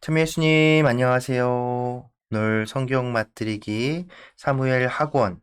참 예수님 안녕하세요. 오늘 성경 맛들이기 사무엘 학원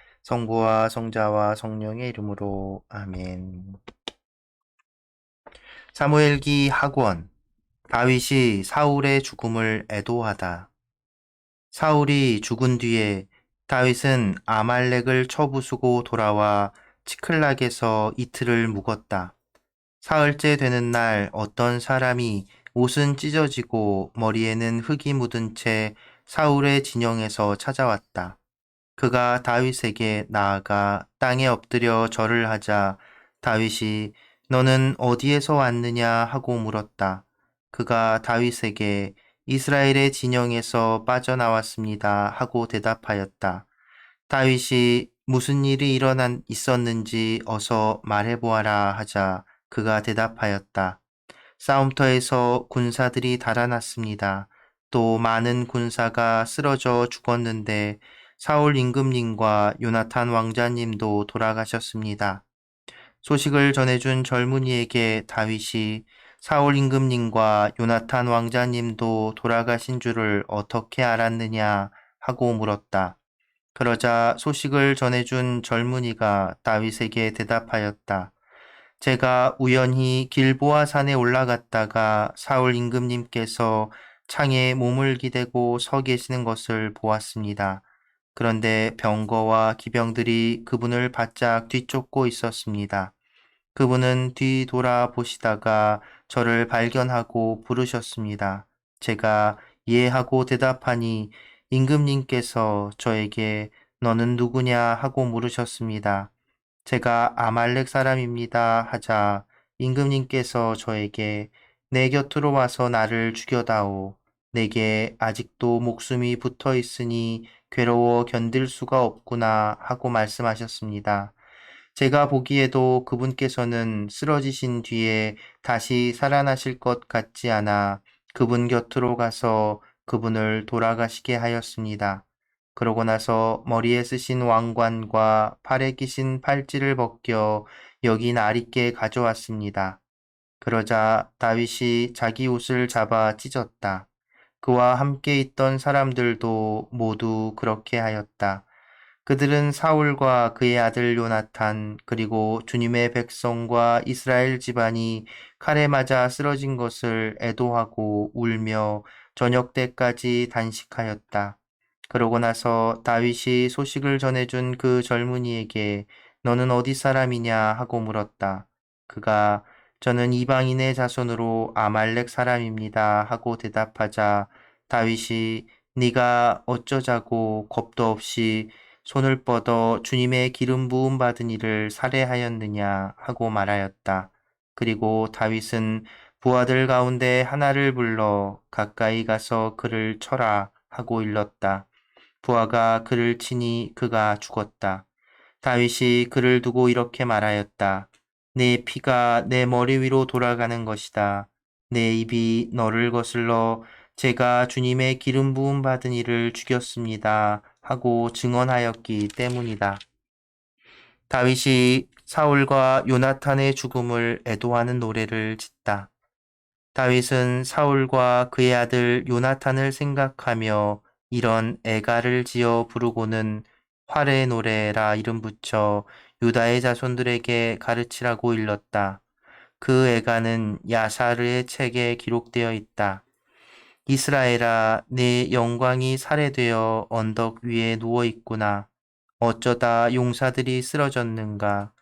성부와 성자와 성령의 이름으로 아멘. 사무엘기 학원 다윗이 사울의 죽음을 애도하다. 사울이 죽은 뒤에 다윗은 아말렉을 쳐부수고 돌아와 치클락에서 이틀을 묵었다. 사흘째 되는 날 어떤 사람이 옷은 찢어지고 머리에는 흙이 묻은 채 사울의 진영에서 찾아왔다. 그가 다윗에게 나아가 땅에 엎드려 절을 하자 다윗이 너는 어디에서 왔느냐 하고 물었다. 그가 다윗에게 이스라엘의 진영에서 빠져나왔습니다 하고 대답하였다. 다윗이 무슨 일이 일어난 있었는지 어서 말해보아라 하자 그가 대답하였다. 싸움터에서 군사들이 달아났습니다. 또 많은 군사가 쓰러져 죽었는데 사울 임금님과 요나탄 왕자님도 돌아가셨습니다. 소식을 전해준 젊은이에게 다윗이 사울 임금님과 요나탄 왕자님도 돌아가신 줄을 어떻게 알았느냐 하고 물었다. 그러자 소식을 전해준 젊은이가 다윗에게 대답하였다. 제가 우연히 길보아 산에 올라갔다가 사울 임금님께서 창에 몸을 기대고 서 계시는 것을 보았습니다. 그런데 병거와 기병들이 그분을 바짝 뒤쫓고 있었습니다. 그분은 뒤돌아 보시다가 저를 발견하고 부르셨습니다. 제가 예 하고 대답하니 임금님께서 저에게 너는 누구냐 하고 물으셨습니다. 제가 아말렉 사람입니다 하자 임금님께서 저에게 내 곁으로 와서 나를 죽여다오. 내게 아직도 목숨이 붙어 있으니 괴로워 견딜 수가 없구나 하고 말씀하셨습니다. 제가 보기에도 그분께서는 쓰러지신 뒤에 다시 살아나실 것 같지 않아 그분 곁으로 가서 그분을 돌아가시게 하였습니다. 그러고 나서 머리에 쓰신 왕관과 팔에 끼신 팔찌를 벗겨 여기 나리께 가져왔습니다. 그러자 다윗이 자기 옷을 잡아 찢었다. 그와 함께 있던 사람들도 모두 그렇게 하였다. 그들은 사울과 그의 아들 요나탄 그리고 주님의 백성과 이스라엘 집안이 칼에 맞아 쓰러진 것을 애도하고 울며 저녁 때까지 단식하였다. 그러고 나서 다윗이 소식을 전해준 그 젊은이에게 너는 어디 사람이냐 하고 물었다. 그가 저는 이방인의 자손으로 아말렉 사람입니다 하고 대답하자 다윗이 네가 어쩌자고 겁도 없이 손을 뻗어 주님의 기름 부음 받은 이를 살해하였느냐 하고 말하였다. 그리고 다윗은 부하들 가운데 하나를 불러 가까이 가서 그를 쳐라 하고 일렀다. 부하가 그를 치니 그가 죽었다. 다윗이 그를 두고 이렇게 말하였다. 내 피가 내 머리 위로 돌아가는 것이다. 내 입이 너를 거슬러 제가 주님의 기름 부음 받은 이를 죽였습니다. 하고 증언하였기 때문이다. 다윗이 사울과 요나탄의 죽음을 애도하는 노래를 짓다. 다윗은 사울과 그의 아들 요나탄을 생각하며 이런 애가를 지어 부르고는 활의 노래라 이름 붙여 유다의 자손들에게 가르치라고 일렀다. 그 애가는 야사르의 책에 기록되어 있다. 이스라엘아, 내 영광이 살해되어 언덕 위에 누워 있구나. 어쩌다 용사들이 쓰러졌는가.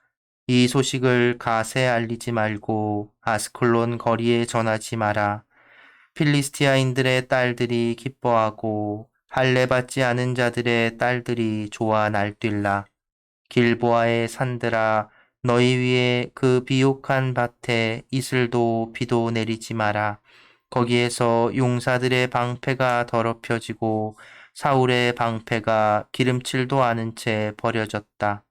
이 소식을 가세 알리지 말고 아스클론 거리에 전하지 마라. 필리스티아인들의 딸들이 기뻐하고 할례 받지 않은 자들의 딸들이 좋아 날뛸라. 길보아의 산들아 너희 위에 그 비옥한 밭에 이슬도 비도 내리지 마라. 거기에서 용사들의 방패가 더럽혀지고 사울의 방패가 기름칠도 않은 채 버려졌다.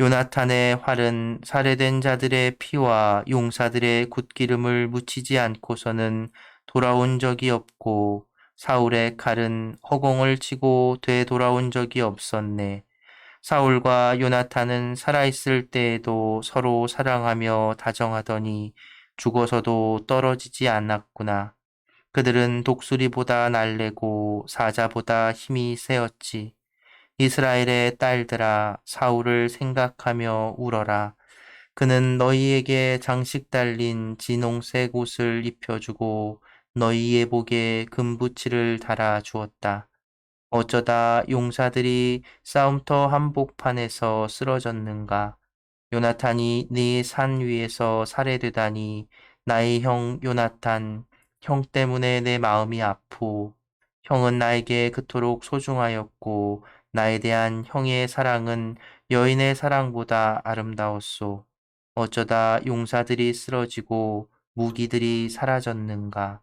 요나탄의 활은 살해된 자들의 피와 용사들의 굿기름을 묻히지 않고서는 돌아온 적이 없고 사울의 칼은 허공을 치고 되돌아온 적이 없었네. 사울과 요나탄은 살아있을 때에도 서로 사랑하며 다정하더니 죽어서도 떨어지지 않았구나. 그들은 독수리보다 날래고 사자보다 힘이 세었지. 이스라엘의 딸들아 사울을 생각하며 울어라. 그는 너희에게 장식 달린 진홍색 옷을 입혀주고 너희의 목에 금부치를 달아 주었다. 어쩌다 용사들이 싸움터 한복판에서 쓰러졌는가? 요나탄이 네 산 위에서 살해되다니 나의 형 요나탄, 형 때문에 내 마음이 아프오. 형은 나에게 그토록 소중하였고 나에 대한 형의 사랑은 여인의 사랑보다 아름다웠소. 어쩌다 용사들이 쓰러지고 무기들이 사라졌는가?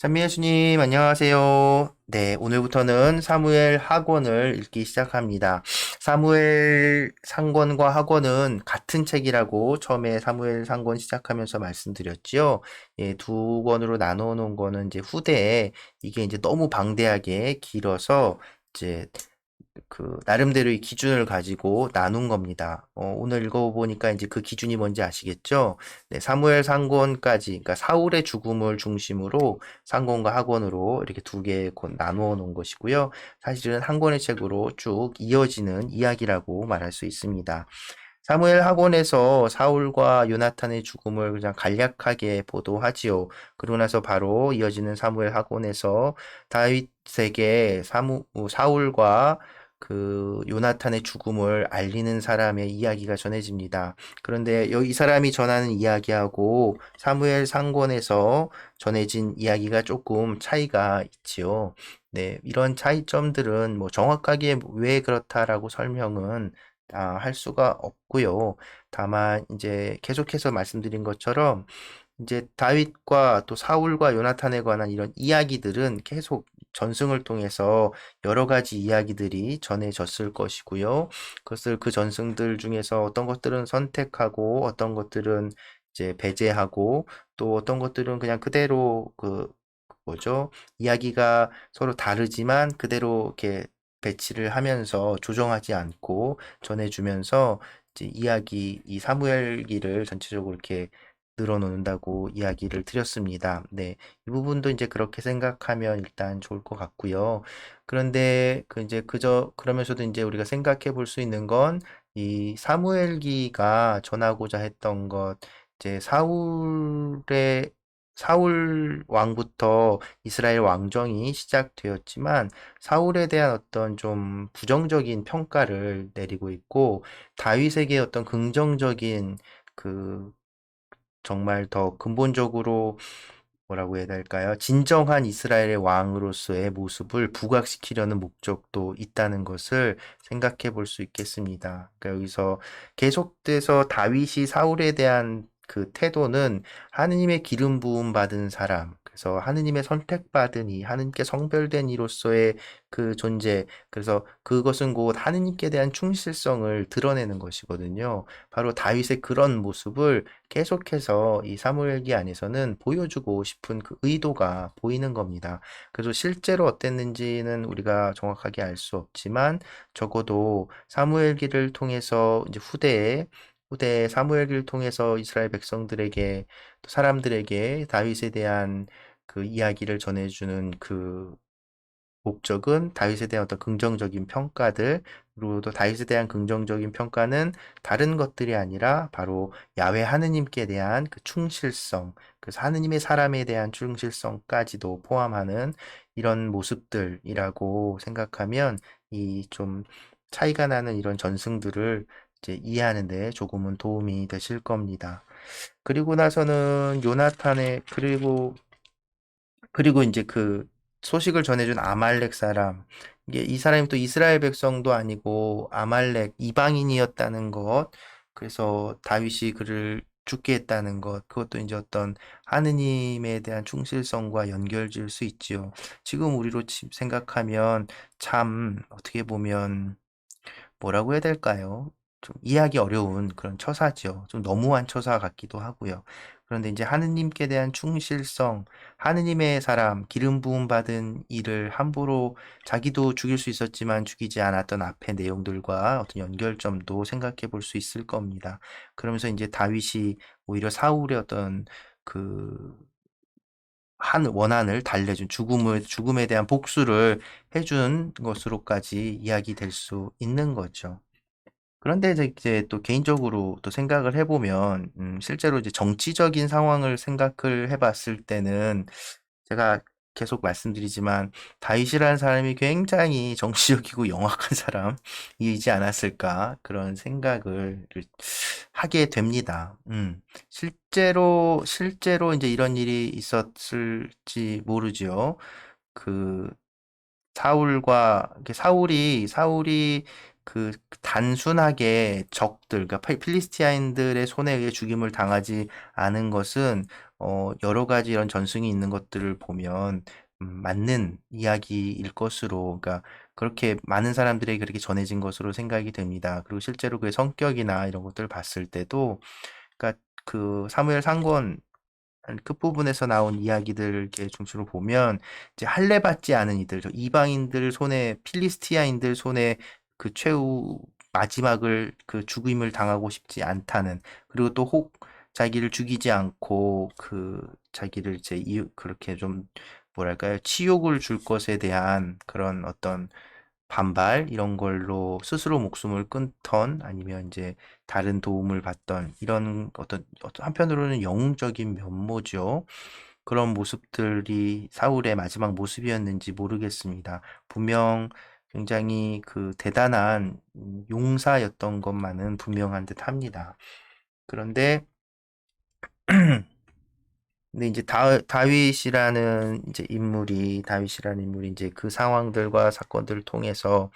찬미 예수님 안녕하세요. 네, 오늘부터는 사무엘 학원을 읽기 시작합니다. 사무엘 상권과 학원은 같은 책이라고 처음에 사무엘 상권 시작하면서 말씀드렸지요. 예, 두 권으로 나눠 놓은 거는 이제 후대에 이게 이제 너무 방대하게 길어서 이제 그 나름대로의 기준을 가지고 나눈 겁니다. 어, 오늘 읽어보니까 이제 그 기준이 뭔지 아시겠죠? 네, 사무엘 상권까지, 그러니까 사울의 죽음을 중심으로 상권과 학원으로 이렇게 두 개 나누어 놓은 것이고요. 사실은 한 권의 책으로 쭉 이어지는 이야기라고 말할 수 있습니다. 사무엘 학원에서 사울과 요나탄의 죽음을 그냥 간략하게 보도하지요. 그러고 나서 바로 이어지는 사무엘 학원에서 다윗에게 사무, 사울과 그 요나탄의 죽음을 알리는 사람의 이야기가 전해집니다. 그런데 이 사람이 전하는 이야기하고 사무엘 상권에서 전해진 이야기가 조금 차이가 있지요. 네, 이런 차이점들은 뭐 정확하게 왜 그렇다라고 설명은 아, 할 수가 없고요. 다만 이제 계속해서 말씀드린 것처럼 이제 다윗과 또 사울과 요나탄에 관한 이런 이야기들은 계속 전승을 통해서 여러 가지 이야기들이 전해졌을 것이고요. 그것을 그 전승들 중에서 어떤 것들은 선택하고 어떤 것들은 이제 배제하고 또 어떤 것들은 그냥 그대로 그 뭐죠? 이야기가 서로 다르지만 그대로 이렇게 배치를 하면서 조정하지 않고 전해주면서 이제 이야기 이 사무엘기를 전체적으로 이렇게 늘어놓는다고 이야기를 드렸습니다. 네, 이 부분도 이제 그렇게 생각하면 일단 좋을 것 같고요. 그런데 그 이제 그저 그러면서도 이제 우리가 생각해 볼 수 있는 건 이 사무엘기가 전하고자 했던 것 이제 사울의 사울 왕부터 이스라엘 왕정이 시작되었지만 사울에 대한 어떤 좀 부정적인 평가를 내리고 있고 다윗에게 어떤 긍정적인 그 정말 더 근본적으로 뭐라고 해야 될까요? 진정한 이스라엘의 왕으로서의 모습을 부각시키려는 목적도 있다는 것을 생각해 볼 수 있겠습니다. 그러니까 여기서 계속돼서 다윗이 사울에 대한 그 태도는 하느님의 기름 부음 받은 사람, 그래서 하느님의 선택받은 이 하느님께 성별된 이로서의 그 존재, 그래서 그것은 곧 하느님께 대한 충실성을 드러내는 것이거든요. 바로 다윗의 그런 모습을 계속해서 이 사무엘기 안에서는 보여주고 싶은 그 의도가 보이는 겁니다. 그래서 실제로 어땠는지는 우리가 정확하게 알 수 없지만 적어도 사무엘기를 통해서 이제 후대에 후대 사무엘기를 통해서 이스라엘 백성들에게 또 사람들에게 다윗에 대한 그 이야기를 전해주는 그 목적은 다윗에 대한 어떤 긍정적인 평가들 그리고 또 다윗에 대한 긍정적인 평가는 다른 것들이 아니라 바로 야훼 하느님께 대한 그 충실성 그래서 하느님의 사람에 대한 충실성까지도 포함하는 이런 모습들이라고 생각하면 이 좀 차이가 나는 이런 전승들을 이제 이해하는 데 조금은 도움이 되실 겁니다. 그리고 나서는 요나탄의 그리고 그리고 이제 그 소식을 전해준 아말렉 사람 이게 이 사람이 또 이스라엘 백성도 아니고 아말렉 이방인이었다는 것 그래서 다윗이 그를 죽게 했다는 것 그것도 이제 어떤 하느님에 대한 충실성과 연결질 수 있지요. 지금 우리로 치- 생각하면 참 어떻게 보면 뭐라고 해야 될까요? 좀 이해하기 어려운 그런 처사죠. 좀 너무한 처사 같기도 하고요. 그런데 이제 하느님께 대한 충실성, 하느님의 사람, 기름 부음 받은 이를 함부로 자기도 죽일 수 있었지만 죽이지 않았던 앞의 내용들과 어떤 연결점도 생각해 볼 수 있을 겁니다. 그러면서 이제 다윗이 오히려 사울의 어떤 그 한 원한을 달래준 죽음을 죽음에 대한 복수를 해준 것으로까지 이야기될 수 있는 거죠. 그런데 이제 또 개인적으로 또 생각을 해 보면, 음, 실제로 이제 정치적인 상황을 생각을 해 봤을 때는 제가 계속 말씀드리지만 다윗이라는 사람이 굉장히 정치적이고 영악한 사람이지 않았을까 그런 생각을 하게 됩니다. 음, 실제로 실제로 이제 이런 일이 있었을지 모르죠. 그 사울과 사울이 사울이 그 단순하게 적들, 그러니까 필- 필리스티아인들의 손에 의해 죽임을 당하지 않은 것은 어, 여러 가지 이런 전승이 있는 것들을 보면 음, 맞는 이야기일 것으로, 그러니까 그렇게 많은 사람들에게 그렇게 전해진 것으로 생각이 됩니다. 그리고 실제로 그의 성격이나 이런 것들을 봤을 때도, 그러니까 그 사무엘 상권 한 끝부분에서 나온 이야기들을 이렇게 중심으로 보면 이제 할례 받지 않은 이들, 저 이방인들 손에 필리스티아인들 손에 그 최후 마지막을 그 죽임을 당하고 싶지 않다는 그리고 또 혹 자기를 죽이지 않고 그 자기를 이제 이 그렇게 좀 뭐랄까요 치욕을 줄 것에 대한 그런 어떤 반발 이런 걸로 스스로 목숨을 끊던 아니면 이제 다른 도움을 받던 이런 어떤 어떤 한편으로는 영웅적인 면모죠. 그런 모습들이 사울의 마지막 모습이었는지 모르겠습니다. 분명 굉장히 그 대단한 음, 용사였던 것만은 분명한 듯 합니다. 그런데 근데 이제 다, 다윗이라는 이제 인물이 다윗이라는 인물이 이제 그 상황들과 사건들을 통해서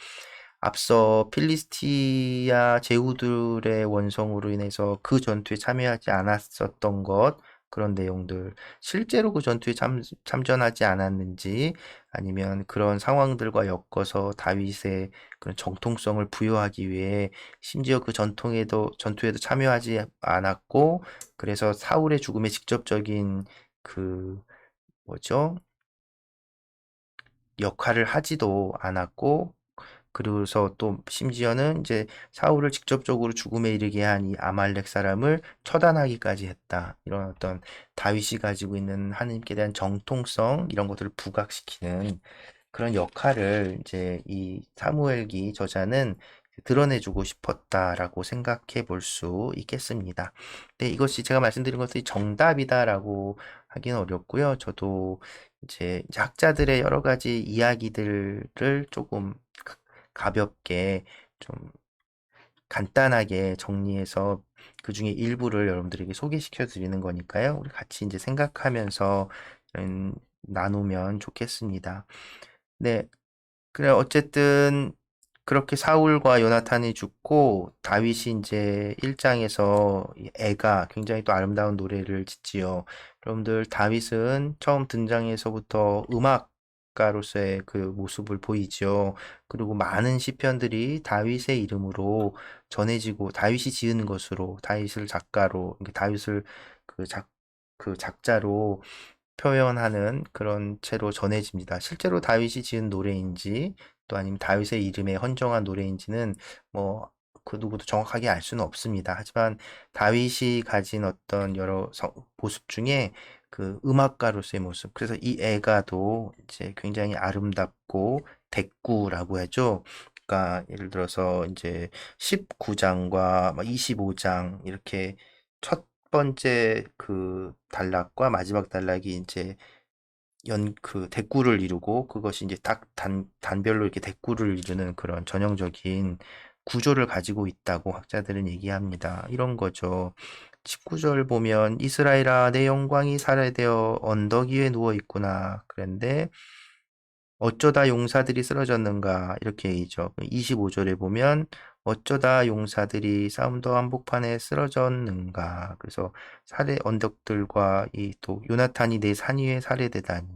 앞서 필리스티아 제후들의 원성으로 인해서 그 전투에 참여하지 않았었던 것 그런 내용들 실제로 그 전투에 참, 참전하지 않았는지 아니면 그런 상황들과 엮어서 다윗의 그런 정통성을 부여하기 위해 심지어 그 전통에도 전투에도 참여하지 않았고 그래서 사울의 죽음에 직접적인 그 뭐죠? 역할을 하지도 않았고 그래서 또 심지어는 이제 사울을 직접적으로 죽음에 이르게 한 이 아말렉 사람을 처단하기까지 했다. 이런 어떤 다윗이 가지고 있는 하나님께 대한 정통성 이런 것들을 부각시키는 그런 역할을 이제 이 사무엘기 저자는 드러내주고 싶었다라고 생각해 볼 수 있겠습니다. 근데 이것이 제가 말씀드린 것이 정답이다라고 하기는 어렵고요. 저도 이제 학자들의 여러 가지 이야기들을 조금 가- 가볍게 좀 간단하게 정리해서 그 중에 일부를 여러분들에게 소개시켜 드리는 거니까요. 우리 같이 이제 생각하면서 음, 나누면 좋겠습니다. 네, 그래 어쨌든 그렇게 사울과 요나탄이 죽고 다윗이 이제 1장에서 애가 굉장히 또 아름다운 노래를 짓지요. 여러분들 다윗은 처음 등장에서부터 음악 가로서의 그 모습을 보이죠. 그리고 많은 시편들이 다윗의 이름으로 전해지고 다윗이 지은 것으로 다윗을 작가로 다윗을 그 작, 그 작자로 표현하는 그런 채로 전해집니다. 실제로 다윗이 지은 노래인지 또 아니면 다윗의 이름에 헌정한 노래인지는 뭐 그 누구도 정확하게 알 수는 없습니다. 하지만 다윗이 가진 어떤 여러 성- 모습 중에 그 음악가로서의 모습. 그래서 이 애가도 이제 굉장히 아름답고 대꾸라고 하죠. 그러니까 예를 들어서 이제 19장과 25장 이렇게 첫 번째 그 단락과 마지막 단락이 이제 연 그 대꾸를 이루고 그것이 이제 딱 단 단별로 이렇게 대꾸를 이루는 그런 전형적인 구조를 가지고 있다고 학자들은 얘기합니다. 이런 거죠. 19절 보면 이스라엘아 내 영광이 살해되어 언덕 위에 누워 있구나. 그런데 어쩌다 용사들이 쓰러졌는가 이렇게 얘기죠. 25절에 보면 어쩌다 용사들이 싸움도 한복판에 쓰러졌는가. 그래서 살해 언덕들과 이 또 요나탄이 내 산 위에 살해되다니.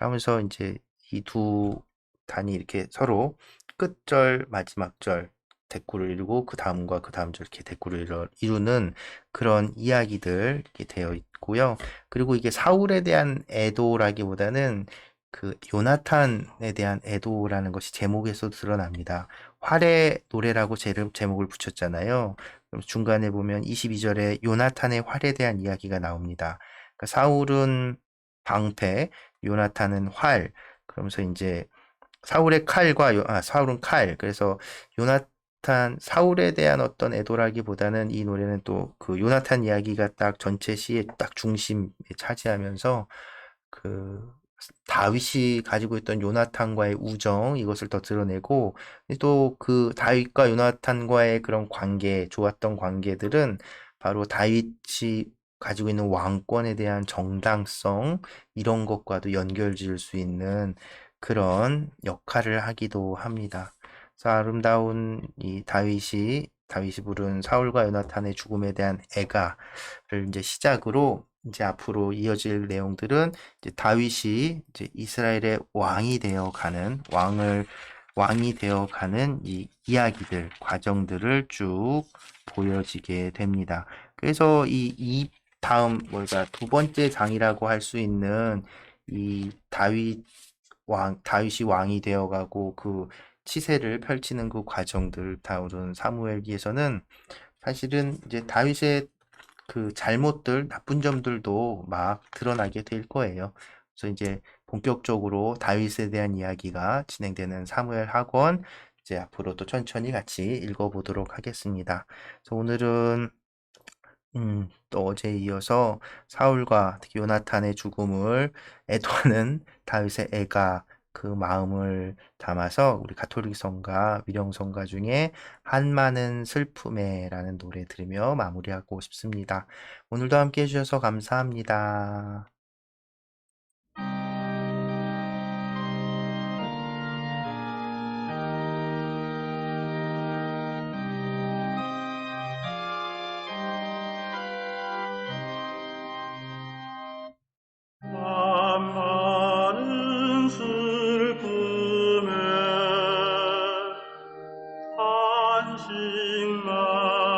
하면서 이제 이 두 단이 이렇게 서로 끝절 마지막 절 대꾸를 이루고 그 다음과 그 다음 절 이렇게 대꾸를 이루- 이루는 그런 이야기들 이렇게 되어 있고요. 그리고 이게 사울에 대한 애도라기보다는 그 요나탄에 대한 애도라는 것이 제목에서 드러납니다. 활의 노래라고 제 제목을 붙였잖아요. 그럼 중간에 보면 22절에 요나탄의 활에 대한 이야기가 나옵니다. 그러니까 사울은 방패, 요나탄은 활. 그러면서 이제 사울의 칼과 요- 아, 사울은 칼. 그래서 요나 탄 사울에 대한 어떤 애도라기보다는 이 노래는 또 그 요나탄 이야기가 딱 전체 시의 딱 중심에 차지하면서 그 다윗이 가지고 있던 요나탄과의 우정 이것을 더 드러내고 또 그 다윗과 요나탄과의 그런 관계 좋았던 관계들은 바로 다윗이 가지고 있는 왕권에 대한 정당성 이런 것과도 연결 지을 수 있는 그런 역할을 하기도 합니다. 그래서 아름다운 이 다윗이 다윗이 부른 사울과 요나탄의 죽음에 대한 애가를 이제 시작으로 이제 앞으로 이어질 내용들은 이제 다윗이 이제 이스라엘의 왕이 되어 가는 왕을 왕이 되어 가는 이 이야기들 과정들을 쭉 보여지게 됩니다. 그래서 이, 이 다음 뭐가 두 번째 장이라고 할 수 있는 이 다윗 왕 다윗이 왕이 되어 가고 그 치세를 펼치는 그 과정들 다루는 사무엘기에서는 사실은 이제 다윗의 그 잘못들, 나쁜 점들도 막 드러나게 될 거예요. 그래서 이제 본격적으로 다윗에 대한 이야기가 진행되는 사무엘 학원 이제 앞으로 또 천천히 같이 읽어보도록 하겠습니다. 그래서 오늘은 음, 또 어제에 이어서 사울과 특히 요나탄의 죽음을 애도하는 다윗의 애가 그 마음을 담아서 우리 가톨릭 성가, 위령 성가 중에 한 많은 슬픔에라는 노래 들으며 마무리하고 싶습니다. 오늘도 함께 해주셔서 감사합니다. love.